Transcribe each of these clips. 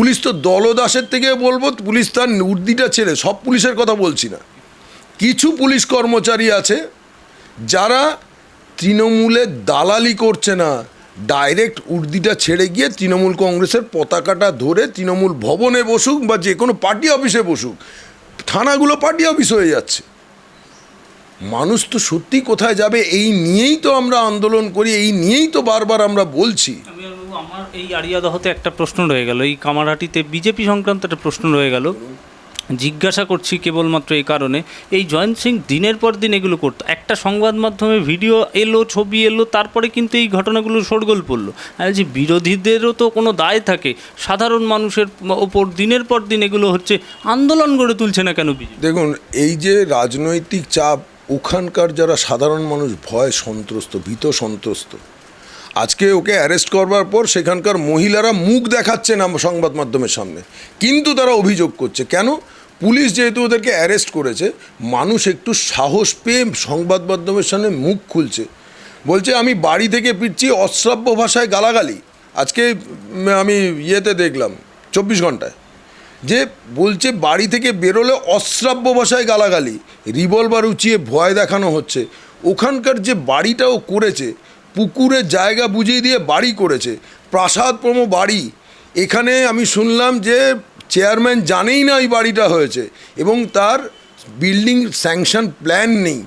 Police তো দলদাসের থেকে বলব, পুলিশ তার উর্দিটা ছেড়ে, সব পুলিশের কথা বলছি না। কিছু পুলিশ কর্মচারী আছে যারা তৃণমূলের দালালি করছে না, ডাইরেক্ট উর্দিটা ছেড়ে গিয়ে তৃণমূল কংগ্রেসের পতাকাটা ধরে তৃণমূল ভবনে বসুক বা যে কোনো পার্টি অফিসে বসুক, থানাগুলো পার্টি অফিস হয়ে যাচ্ছে। মানুষ তো সত্যি কোথায় যাবে এই নিয়েই তো আমরা আন্দোলন করি এই নিয়েই তো বারবার আমরা বলছি। আমার এই আরিয়াদহতে একটা প্রশ্ন রয়ে গেল এই কামারহাটিতে বিজেপি সংক্রান্ত একটা প্রশ্ন রয়ে গেল। জিজ্ঞাসা করছি কেবলমাত্র এই কারণে এই জয়ন্ত সিং দিনের পর দিন এগুলো করতো একটা সংবাদ মাধ্যমে ভিডিও এলো ছবি এলো তারপরে কিন্তু এই ঘটনাগুলো শোরগোল পড়ল। আর যে বিরোধীদেরও তো কোনো দায় থাকে সাধারণ মানুষের ওপর দিনের পর দিন এগুলো হচ্ছে আন্দোলন গড়ে তুলছে না কেন দেখুন এই যে রাজনৈতিক চাপ ওখানকার যারা সাধারণ মানুষ ভয় সন্ত্রস্ত, ভীত সন্ত্রস্ত। আজকে ওকে অ্যারেস্ট করবার পর সেখানকার মহিলারা মুখ দেখাচ্ছে না সংবাদ মাধ্যমের সামনে। কিন্তু তারা অভিযোগ করছে। কেন? পুলিশ যেহেতু ওদেরকে অ্যারেস্ট করেছে, মানুষ একটু সাহস পেয়ে সংবাদ মাধ্যমের সামনে মুখ খুলছে। বলছে, আমি বাড়ি থেকে ফিরছি অশ্রাব্য ভাষায় গালাগালি। আজকে আমি ইয়েতে দেখলাম, চব্বিশ ঘন্টায়। যে বলছে বাড়ি থেকে বেরোলে অশ্রাব্য ভাষায় গালাগালি রিভলভার উঁচিয়ে ভয় দেখানো হচ্ছে। ওখানকার যে বাড়িটাও করেছে, পুকুরে জায়গা বুঝিয়ে দিয়ে বাড়ি করেছে, প্রাসাদ প্রম বাড়ি। এখানে আমি শুনলাম যে চেয়ারম্যান জানেই না এই বাড়িটা হয়েছে এবং তার বিল্ডিং স্যাংশন প্ল্যান নেই।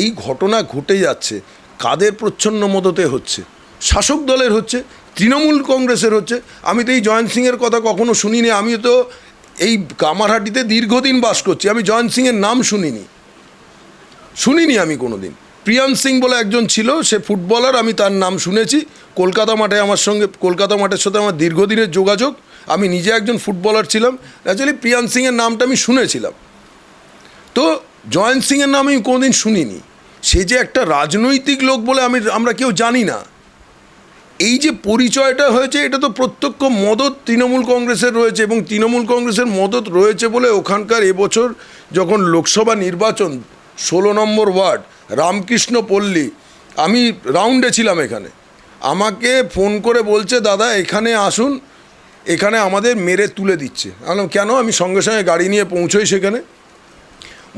এই ঘটনা ঘটে যাচ্ছে, কাদের প্রচ্ছন্ন মদতে হচ্ছে? শাসক দলের হচ্ছে, তৃণমূল কংগ্রেসের হচ্ছে। আমি তো এই জয়ন্ত সিংয়ের কথা কখনো শুনিনি আমি তো এই কামারহাটিতে দীর্ঘদিন বাস করছি। আমি জয়ন্ত সিংয়ের নাম শুনিনি। শুনিনি আমি কোনো দিন প্রিয়ান সিং বলে একজন ছিল, সে ফুটবলার, আমি তার নাম শুনেছি। কলকাতা মাঠে আমার সঙ্গে, কলকাতা মাঠের সাথে আমার দীর্ঘদিনের যোগাযোগ। আমি নিজে একজন ফুটবলার ছিলাম। অ্যাকচুয়ালি প্রিয়ান সিংয়ের নামটা আমি শুনেছিলাম। তো জয়ন্ত সিংয়ের নাম আমি কোনোদিন শুনিনি। সে যে একটা রাজনৈতিক লোক বলে আমি, আমরা কেউ জানি না। এই যে পরিচয়টা হয়েছে, এটা তো প্রত্যক্ষ মদত তৃণমূল কংগ্রেসের রয়েছে এবং তৃণমূল কংগ্রেসের মদত রয়েছে বলে ওখানকার এবছর যখন লোকসভা নির্বাচন, ষোলো নম্বর ওয়ার্ড, রামকৃষ্ণ পল্লী, আমি রাউন্ডে ছিলাম এখানে। আমাকে ফোন করে বলছে, দাদা, এখানে আসুন, এখানে আমাদের মেরে তুলে দিচ্ছে। আমি কেন? আমি সঙ্গে সঙ্গে গাড়ি নিয়ে পৌঁছোই সেখানে।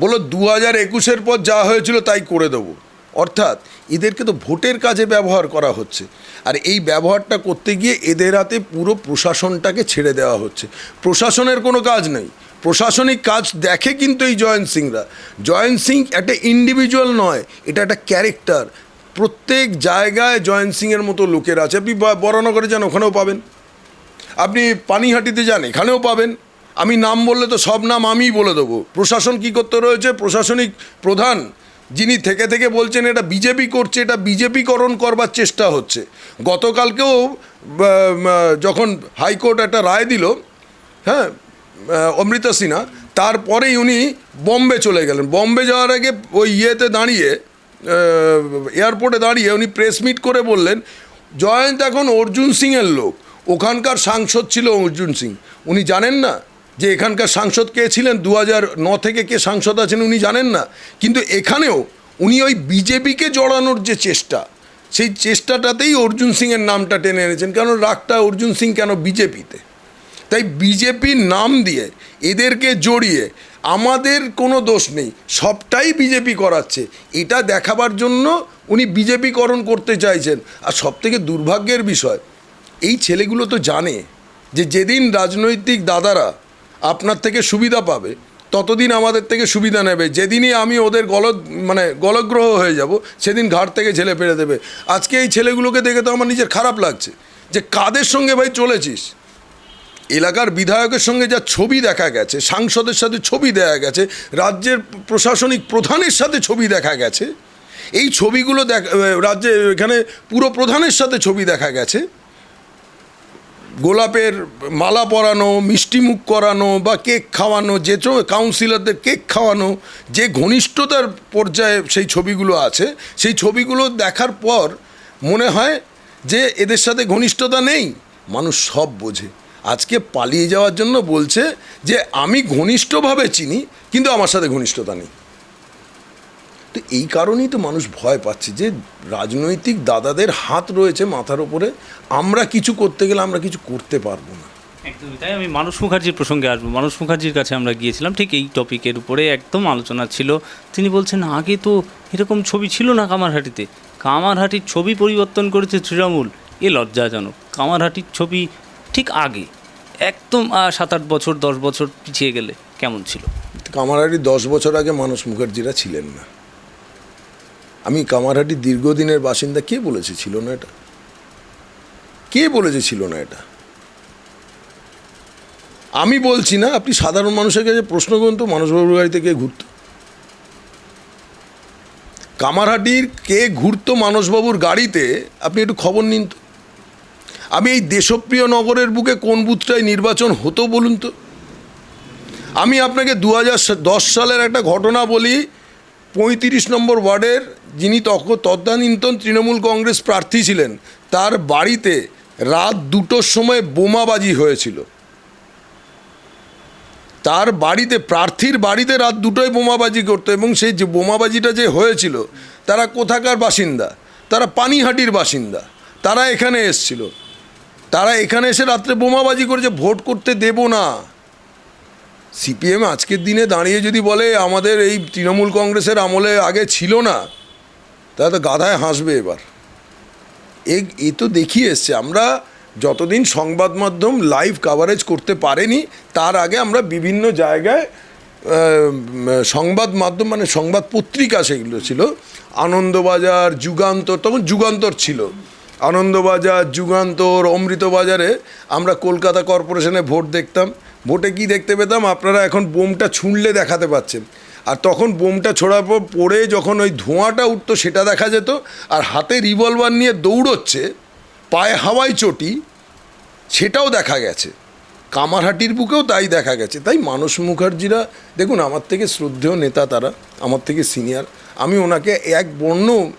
বলল, দু হাজার একুশের পর যা হয়েছিল তাই করে দেবো। অর্থাৎ এদেরকে তো ভোটের কাজে ব্যবহার করা হচ্ছে। আর এই ব্যবহারটা করতে গিয়ে এদের হাতে পুরো প্রশাসনটাকে ছেড়ে দেওয়া হচ্ছে। প্রশাসনের কোনো কাজ নেই। প্রশাসনিক কাজ দেখে কিন্তু এই জয়ন্ত সিংরা। জয়ন্ত সিং একটা ইন্ডিভিজুয়াল নয়, এটা একটা ক্যারেক্টার প্রত্যেক জায়গায় জয়ন্ত সিংয়ের মতো লোকের আছে। আপনি ব- বরানগরে যান, ওখানেও পাবেন। আপনি পানিহাটিতে যান, এখানেও পাবেন। আমি নাম বললে তো সব নাম আমিই বলে দেবো। প্রশাসন কি করতে রয়েছে? প্রশাসনিক প্রধান যিনি থেকে থেকে বলছেন এটা বিজেপি করছে, এটা বিজেপিকরণ করবার চেষ্টা হচ্ছে। গতকালকেও যখন হাইকোর্ট একটা রায় দিল হ্যাঁ অমৃতা সিনহা, তারপরেই উনি বম্বে চলে গেলেন। বম্বে যাওয়ার আগে ওই ইয়েতে দাঁড়িয়ে এয়ারপোর্টে দাঁড়িয়ে উনি প্রেস মিট করে বললেন, জয়ন্ত এখন অর্জুন সিংয়ের লোক। ওখানকার সাংসদ ছিল অর্জুন সিং। উনি জানেন না যে এখানকার সাংসদ কে ছিলেন, দু হাজার ন থেকে কে সাংসদ আছেন উনি জানেন না। কিন্তু এখানেও উনি ওই বিজেপিকে জড়ানোর যে চেষ্টা, সেই চেষ্টাটাতেই অর্জুন সিংয়ের নামটা টেনে এনেছেন। কেন রাগটা অর্জুন সিং কেন বিজেপিতে? তাই বিজেপির নাম দিয়ে এদেরকে জড়িয়ে আমাদের কোনো দোষ নেই, সবটাই বিজেপি করাচ্ছে। এটা দেখাবার জন্য উনি বিজেপিকরণ করতে চাইছেন। আর সবথেকে দুর্ভাগ্যের বিষয়, এই ছেলেগুলো তো জানে যে যেদিন রাজনৈতিক দাদারা আপনার থেকে সুবিধা পাবে, ততদিন আমাদের থেকে সুবিধা নেবে। যেদিনই আমি ওদের গল মানে গলগ্রহ হয়ে যাব, সেদিন ঘাট থেকে ছেলে ফেলে দেবে। আজকে এই ছেলেগুলোকে দেখে তো আমার নিজের খারাপ লাগছে যে কাদের সঙ্গে ভাই চলেছিস? এলাকার বিধায়কের সঙ্গে যা ছবি দেখা গেছে, সাংসদের সাথে ছবি দেখা গেছে, রাজ্যের প্রশাসনিক প্রধানের সাথে ছবি দেখা গেছে, এই ছবিগুলো দেখ রাজ্যে এখানে পুরো প্রধানের সাথে ছবি দেখা গেছে। গোলাপের মালা পরানো, মিষ্টি মুখ করানো বা কেক খাওয়ানো, যে কাউন্সিলরদের কেক খাওয়ানো, যে ঘনিষ্ঠতার পর্যায়ে সেই ছবিগুলো আছে, সেই ছবিগুলো দেখার পর মনে হয় যে এদের সাথে ঘনিষ্ঠতা নেই। মানুষ সব বোঝে। আজকে পালিয়ে যাওয়ার জন্য বলছে যে, আমি ঘনিষ্ঠভাবে চিনি, কিন্তু আমার সাথে ঘনিষ্ঠতা নেই। তো এই কারণেই তো মানুষ ভয় পাচ্ছে যে রাজনৈতিক দাদাদের হাত রয়েছে মাথার ওপরে আমরা কিছু করতে গেলে আমরা কিছু করতে পারব না। একদমই তাই আমি মানুষ মুখার্জির প্রসঙ্গে আসব। মানুষ মুখার্জির কাছে আমরা গিয়েছিলাম ঠিক এই টপিকের উপরে একদম আলোচনা ছিল। তিনি বলছেন আগে তো এরকম ছবি ছিল না কামারহাটিতে। কামারহাটির ছবি পরিবর্তন করেছে তৃণমূল। এ লজ্জাজনক। কামারহাটির ছবি ঠিক আগে একদম সাত আট বছর দশ বছর পিছিয়ে গেলে কেমন ছিল? কামারহাটি দশ বছর আগে মানুষ মুখার্জিরা ছিলেন না। আমি কামারহাটি দীর্ঘদিনের বাসিন্দা, কে বলেছে ছিল না এটা? কে বলেছে ছিল না এটা? আমি বলছি না, আপনি সাধারণ মানুষের কাছে প্রশ্ন করুন তো মানুষবাবুর গাড়িতে কে ঘুরতো? কামারহাটির কে ঘুরতো মানসবাবুর গাড়িতে, আপনি একটু খবর নিন তো। আমি এই দেশপ্রিয় নগরের বুকে কোন বুথটায় নির্বাচন হতো বলুন তো? আমি আপনাকে দু সালের একটা ঘটনা বলি পঁয়ত্রিশ নম্বর ওয়ার্ডের যিনি তখন তদানীন্তন তৃণমূল কংগ্রেস প্রার্থী ছিলেন, তার বাড়িতে রাত দুটোর সময় বোমাবাজি হয়েছিল। তার বাড়িতে, প্রার্থীর বাড়িতে রাত দুটোয় বোমাবাজি করতো এবং সেই যে বোমাবাজিটা যে হয়েছিল, তারা কোথাকার বাসিন্দা? তারা পানিহাটির বাসিন্দা। তারা এখানে এসছিল। তারা এখানে এসে রাত্রে বোমাবাজি করেছে, ভোট করতে দেব না। সিপিএম আজকের দিনে দাঁড়িয়ে যদি বলে আমাদের এই তৃণমূল কংগ্রেসের আমলে আগে ছিল না, তাহলে তো গাধায় হাসবে এবার। এ এ তো দেখিয়ে এসছে, আমরা যতদিন সংবাদ মাধ্যম লাইভ কাভারেজ করতে পারেনি, তার আগে আমরা বিভিন্ন জায়গায় সংবাদ মাধ্যম মানে সংবাদ পত্রিকা সেগুলো ছিল, আনন্দবাজার, যুগান্তর, তখন যুগান্তর ছিল। আনন্দবাজার, যুগান্তর, অমৃতবাজারে আমরা কলকাতা কর্পোরেশনে ভোট দেখতাম। ভোটে কি দেখতে পেতাম? আপনারা এখন বোমটা ছুঁড়লে দেখাতে পাচ্ছেন। আর তখন বোমটা ছোড়ার পর পড়ে যখন ওই ধোঁয়াটা উঠতো, সেটা দেখা যেত। আর হাতে রিভলভার নিয়ে দৌড়চ্ছে, পায়ে হাওয়াই চটি, সেটাও দেখা গেছে। কামারহাটির বুকেও তাই দেখা গেছে। তাই মানস মুখার্জিরা, দেখুন, আমার থেকে শ্রদ্ধেয় নেতা তারা, আমার থেকে সিনিয়র আমি ওনাকে এক বর্ণ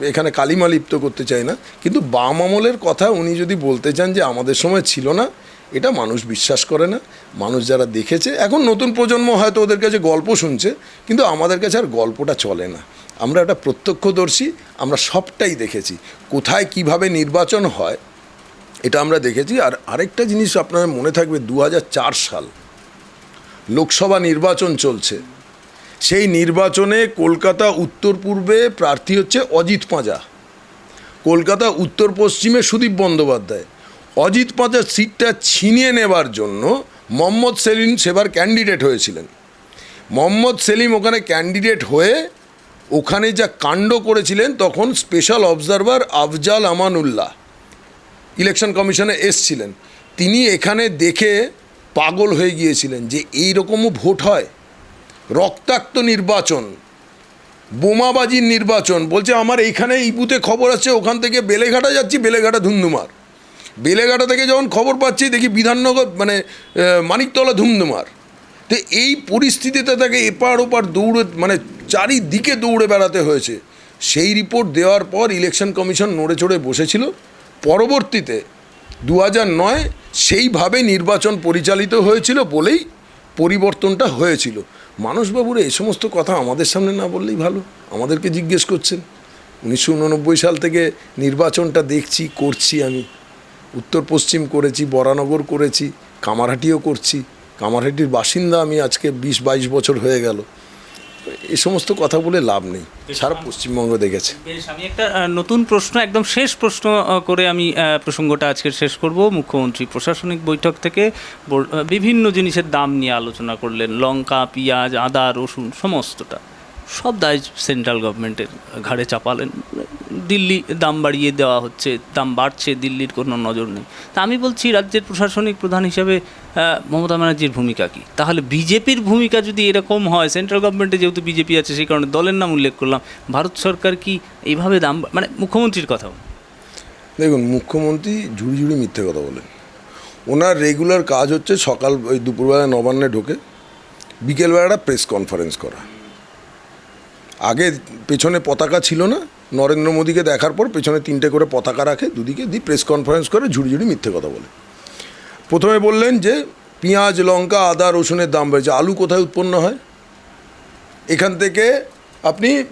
এখানে কালিমা লিপ্ত করতে চাই না। কিন্তু বাম আমলের কথা উনি যদি বলতে চান যে আমাদের সময় ছিল না এটা মানুষ বিশ্বাস করে না। মানুষ যারা দেখেছে, এখন নতুন প্রজন্ম হয়তো ওদের কাছে গল্প শুনছে, কিন্তু আমাদের কাছে আর গল্পটা চলে না। আমরা একটা প্রত্যক্ষদর্শী, আমরা সবটাই দেখেছি। কোথায় কীভাবে নির্বাচন হয়, এটা আমরা দেখেছি। আর আরেকটা জিনিস আপনার মনে থাকবে দু হাজার চার সাল লোকসভা নির্বাচন চলছে। সেই নির্বাচনে কলকাতা উত্তর পূর্বে প্রার্থী হচ্ছে অজিত পাঁজা। কলকাতা উত্তর পশ্চিমে সুদীপ বন্দ্যোপাধ্যায়। অজিত পাঁজার সিটটা ছিনিয়ে নেবার জন্য মোহাম্মদ সেলিম সেবার ক্যান্ডিডেট হয়েছিলেন। মোহাম্মদ সেলিম ওখানে ক্যান্ডিডেট হয়ে ওখানে যা কাণ্ড করেছিলেন তখন special observer Afzal Amanullah election কমিশনে এসছিলেন। তিনি এখানে দেখে পাগল হয়ে গিয়েছিলেন যে এই রকমও ভোট হয়। রক্তাক্ত নির্বাচন, বোমাবাজির নির্বাচন, বলছে আমার এইখানে এই বুথে খবর আছে, ওখান থেকে বেলেঘাটা যাচ্ছি, বেলেঘাটা ধুমধুমার বেলেঘাটা থেকে যখন খবর পাচ্ছি, দেখি বিধাননগর মানে মানিকতলা ধুমধুমার। তো এই পরিস্থিতিতে তাকে এপার ওপার দৌড়ে মানে চারিদিকে দৌড়ে বেড়াতে হয়েছে। সেই রিপোর্ট দেওয়ার পর ইলেকশন কমিশন নড়ে চড়ে বসেছিল। পরবর্তীতে দু নয় সেইভাবে নির্বাচন পরিচালিত হয়েছিল বলেই পরিবর্তনটা হয়েছিল। মানসবাবুর এই সমস্ত কথা আমাদের সামনে না বললেই ভালো। আমাদেরকে জিজ্ঞেস করছেন, উনিশশো উননব্বই সাল থেকে নির্বাচনটা দেখছি, করছি আমি। উত্তর পশ্চিম করেছি বরানগর করেছি কামারহাটিও করছি। কামারহাটির বাসিন্দা আমি আজকে বিশ বাইশ বছর হয়ে গেল। এ সমস্ত কথা বলে লাভ নেই। সারা পশ্চিমবঙ্গ দেখেছে। বেশ আমি একটা নতুন প্রশ্ন একদম শেষ প্রশ্ন করে আমি প্রসঙ্গটা আজকে শেষ করব। মুখ্যমন্ত্রী প্রশাসনিক বৈঠক থেকে বিভিন্ন জিনিসের দাম নিয়ে আলোচনা করলেন। লঙ্কা পেঁয়াজ আদা রসুন সমস্তটা। সব দায় সেন্ট্রাল গভর্নমেন্টের ঘাড়ে চাপালেন। দিল্লি দাম বাড়িয়ে দেওয়া হচ্ছে, দাম বাড়ছে, দিল্লির কোনো নজর নেই। তা আমি বলছি, রাজ্যের প্রশাসনিক প্রধান হিসাবে মমতা ব্যানার্জির ভূমিকা কী? তাহলে বিজেপির ভূমিকা যদি এরকম হয় সেন্ট্রাল গভর্নমেন্টে যেহেতু বিজেপি আছে, সেই কারণে দলের নাম উল্লেখ করলাম, ভারত সরকার কি এইভাবে দাম মানে মুখ্যমন্ত্রীর কথা দেখুন, মুখ্যমন্ত্রী ঝুড়ি ঝুড়ি মিথ্যে কথা বলেন। ওনার রেগুলার কাজ হচ্ছে সকাল, ওই দুপুরবেলা নবান্নে ঢোকে, বিকেলবেলাটা প্রেস কনফারেন্স করা। আগে পেছনে পতাকা ছিল না নরেন্দ্র মোদীকে দেখার পর পেছনে তিনটে করে পতাকা রাখে, দুদিকে দিয়ে প্রেস কনফারেন্স করে ঝুড়ি ঝুড়ি মিথ্যে কথা বলে। প্রথমে বললেন যে, পেঁয়াজ, লঙ্কা, আদা, রসুনের দাম বেড়েছে। আলু কোথায় উৎপন্ন হয়? এখান থেকে আপনি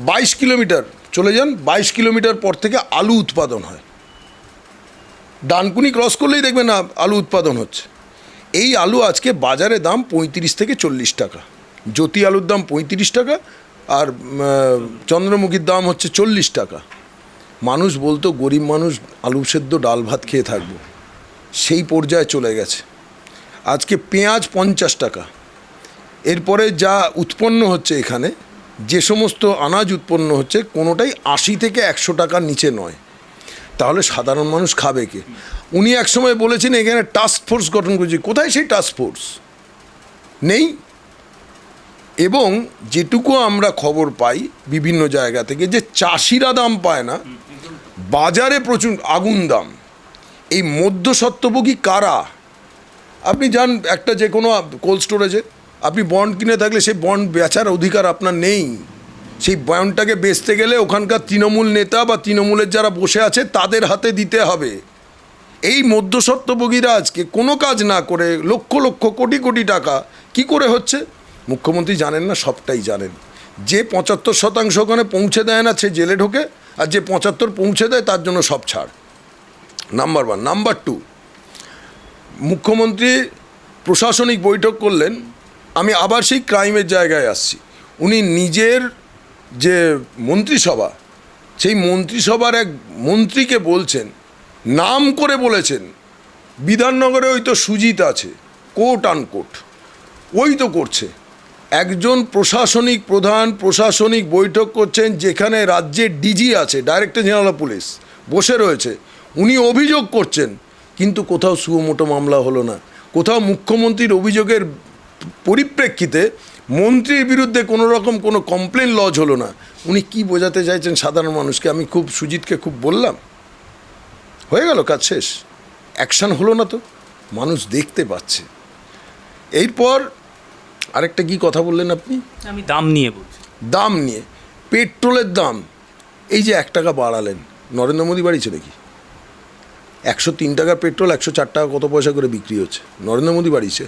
বাইশ কিলোমিটার চলে যান, বাইশ কিলোমিটার পর থেকে আলু উৎপাদন হয়। ডানকুনি ক্রস করলেই দেখবেন না আলু উৎপাদন হচ্ছে। এই আলু আজকে বাজারে দাম পঁয়ত্রিশ থেকে চল্লিশ টাকা। জ্যোতি আলুর দাম পঁয়ত্রিশ টাকা আর চন্দ্রমুখীর দাম হচ্ছে চল্লিশ টাকা। মানুষ বলতো গরিব মানুষ আলু সেদ্ধ ডাল ভাত খেয়ে থাকব। সেই পর্যায়ে চলে গেছে। আজকে পেঁয়াজ পঞ্চাশ টাকা। এরপরে যা উৎপন্ন হচ্ছে এখানে, যে সমস্ত আনাজ উৎপন্ন হচ্ছে, কোনোটাই আশি থেকে একশো টাকার নিচে নয়। তাহলে সাধারণ মানুষ খাবে কে? উনি একসময় বলেছেন, এখানে টাস্ক ফোর্স গঠন করেছে। কোথায় সেই টাস্ক ফোর্স নেই? এবং যেটুকু আমরা খবর পাই বিভিন্ন জায়গা থেকে যে চাষিরা দাম পায় না, বাজারে প্রচুর আগুন দাম। এই মধ্যস্বত্বভোগী কারা? আপনি যান একটা যে কোনো কোল্ড স্টোরেজে আপনি বন্ড কিনে থাকলে সেই বন্ড বেচার অধিকার আপনার নেই। সেই বন্ডটাকে বেচতে গেলে ওখানকার তৃণমূল নেতা বা তৃণমূলের যারা বসে আছে তাদের হাতে দিতে হবে। এই মধ্যস্বত্বভোগীরা আজকে কোনো কাজ না করে লক্ষ লক্ষ কোটি কোটি টাকা কি করে হচ্ছে? মুখ্যমন্ত্রী জানেন না, সবটাই জানেন। যে পঁচাত্তর শতাংশ ওখানে পৌঁছে দেয় না, সে জেলে ঢোকে, আর যে পঁচাত্তর পৌঁছে দেয়, তার জন্য সব ছাড়। নাম্বার ওয়ান নাম্বার টু মুখ্যমন্ত্রী প্রশাসনিক বৈঠক করলেন, আমি আবার সেই ক্রাইমের জায়গায় আসছি। উনি নিজের যে মন্ত্রিসভা, সেই মন্ত্রিসভার এক মন্ত্রীকে বলছেন, নাম করে বলেছেন, বিধাননগরে ওই তো সুজিত আছে কোট আনকোট ওই তো করছে। একজন প্রশাসনিক প্রধান প্রশাসনিক বৈঠক করছেন যেখানে রাজ্যের ডিজি আছে, ডাইরেক্টর জেনারেল পুলিশ, বসে রয়েছে। উনি অভিযোগ করছেন, কিন্তু কোথাও সুমোটো মামলা হলো না। কোথাও মুখ্যমন্ত্রীর অভিযোগের পরিপ্রেক্ষিতে মন্ত্রীর বিরুদ্ধে কোনো রকম কোনো কমপ্লেন লজ হলো না। উনি কি বোঝাতে চাইছেন সাধারণ মানুষকে? আমি খুব, সুজিতকে খুব বললাম। হয়ে গেল, কাজ শেষ। অ্যাকশান হলো না তো। মানুষ দেখতে পাচ্ছে। এরপর আরেকটা কি কথা বললেন আপনি? আমি দাম নিয়ে বলছি। দাম নিয়ে। পেট্রোলের দাম। এই যে এক টাকা বাড়ালেন নরেন্দ্র মোদী বাড়িয়েছে নাকি? একশো তিন টাকার পেট্রোল একশো চার টাকা কত পয়সা করে বিক্রি হচ্ছে? নরেন্দ্র মোদী বাড়িয়েছে।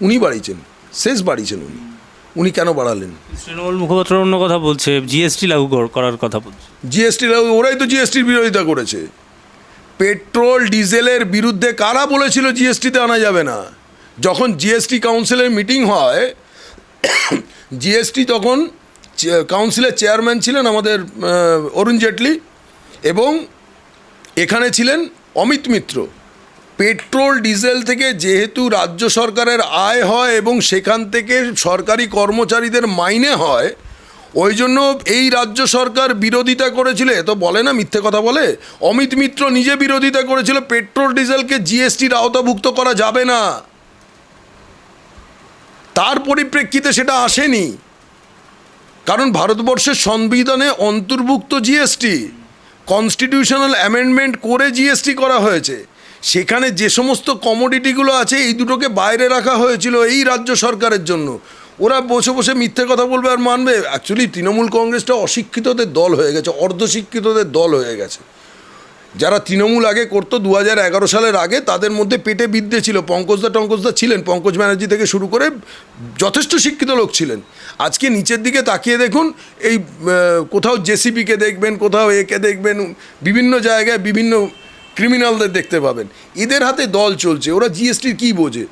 উনি বাড়িয়েছেন শেষ বাড়িয়েছেন উনি। উনি কেন বাড়ালেন? তৃণমূল মুখপাত্র অন্য কথা বলছে জিএসটি লাগু কর- করার কথা বলছে। জিএসটি লাগু ওরাই তো জিএসটির বিরোধিতা করেছে। পেট্রোল ডিজেলের বিরুদ্ধে কারা বলেছিল জিএসটিতে আনা যাবে না? যখন জিএসটি কাউন্সিলের মিটিং হয় জিএসটি তখন কাউন্সিলের চেয়ারম্যান ছিলেন আমাদের অরুণ জেটলি এবং এখানে ছিলেন অমিত মিত্র। পেট্রোল, ডিজেল থেকে যেহেতু রাজ্য সরকারের আয় হয় এবং সেখান থেকে সরকারি কর্মচারীদের মাইনে হয়, ওই জন্য এই রাজ্য সরকার বিরোধিতা করেছিল তো বলে না, মিথ্যে কথা বলে, অমিত মিত্র নিজে বিরোধিতা করেছিল, পেট্রোল, ডিজেলকে জিএসটির আওতাভুক্ত করা যাবে না। তার পরিপ্রেক্ষিতে সেটা আসেনি। কারণ ভারতবর্ষের সংবিধানে অন্তর্ভুক্ত জিএসটি কনস্টিটিউশনাল অ্যামেন্ডমেন্ট করে জিএসটি করা হয়েছে। সেখানে যে সমস্ত কমোডিটিগুলো আছে, এই দুটোকে বাইরে রাখা হয়েছিল এই রাজ্য সরকারের জন্য। ওরা বসে বসে মিথ্যে কথা বলবে আর মানবে। অ্যাকচুয়ালি তৃণমূল কংগ্রেসটা অশিক্ষিতদের দল হয়ে গেছে, অর্ধশিক্ষিতদের দল হয়ে গেছে। যারা তৃণমূল আগে করতো দু হাজার এগারো সালের আগে, তাদের মধ্যে পেটে বিদ্যে ছিল। পঙ্কজদা টঙ্কজদা ছিলেন, পঙ্কজ ব্যানার্জি থেকে শুরু করে যথেষ্ট শিক্ষিত লোক ছিলেন। আজকে নিচের দিকে তাকিয়ে দেখুন, এই কোথাও জেসিপিকে দেখবেন, কোথাও একে দেখবেন, বিভিন্ন জায়গায় বিভিন্ন ক্রিমিনালদের দেখতে পাবেন। এদের হাতে দল চলছে, ওরা জিএসটির কী বোঝে?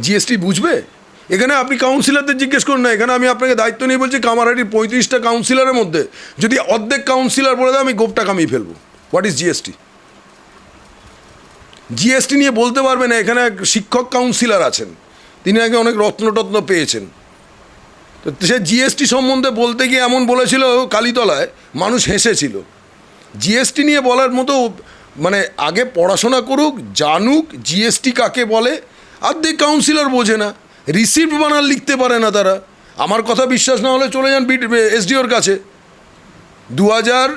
জিএসটি বুঝবে? এখানে আপনি কাউন্সিলরদের জিজ্ঞেস করুন না, এখানে আমি আপনাকে দায়িত্ব নিয়ে বলছি, কামারহাটির পঁয়ত্রিশটা কাউন্সিলরের মধ্যে, যদি অর্ধেক কাউন্সিলর বলে দেয়, আমি গোপটা কামিয়ে ফেলব। হোয়াট ইজ জিএসটি জিএসটি নিয়ে বলতে পারবে না, এখানে এক শিক্ষক কাউন্সিলর আছেন। তিনি আগে অনেক রত্নটত্ন পেয়েছেন। তো সে জিএসটি সম্বন্ধে বলতে গিয়ে এমন বলেছিল কালীতলায়, মানুষ হেসেছিল। জিএসটি নিয়ে বলার মতো মানে আগে পড়াশোনা করুক, জানুক জিএসটি কাকে বলে অর্ধেক কাউন্সিলর বোঝে না। রিসিপ্ট বানার লিখতে পারে না তারা। আমার কথা বিশ্বাস না হলে চলে যান এসডিওর কাছে। দু হাজার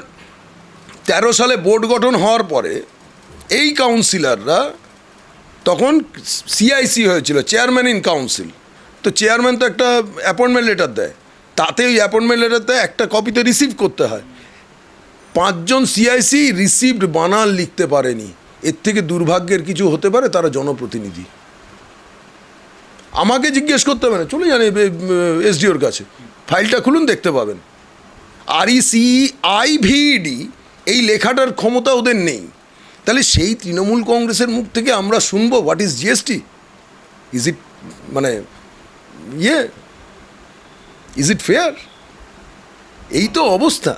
তেরো সালে বোর্ড গঠন হওয়ার পরে এই কাউন্সিলাররা তখন সিআইসি হয়েছিল চেয়ারম্যান ইন কাউন্সিল তো চেয়ারম্যান তো একটা অ্যাপয়েন্টমেন্ট লেটার দেয়। তাতে ওই অ্যাপয়েন্টমেন্ট লেটারতে একটা কপিতে রিসিভ করতে হয়। পাঁচজন সিআইসি রিসিভড বানান লিখতে পারেনি। এর থেকে দুর্ভাগ্যের কিছু হতে পারে, তারা জনপ্রতিনিধি। আমাকে জিজ্ঞেস করতে হবে না চলে যান এসডিওর কাছে। ফাইলটা খুলুন, দেখতে পাবেন। আর ই সি আই ভিডি এই লেখাটার ক্ষমতা ওদের নেই। তাহলে সেই তৃণমূল কংগ্রেসের মুখ থেকে আমরা শুনব what is GST is it মানে ইয়ে? ইজ ইট ফেয়ার এই তো অবস্থা।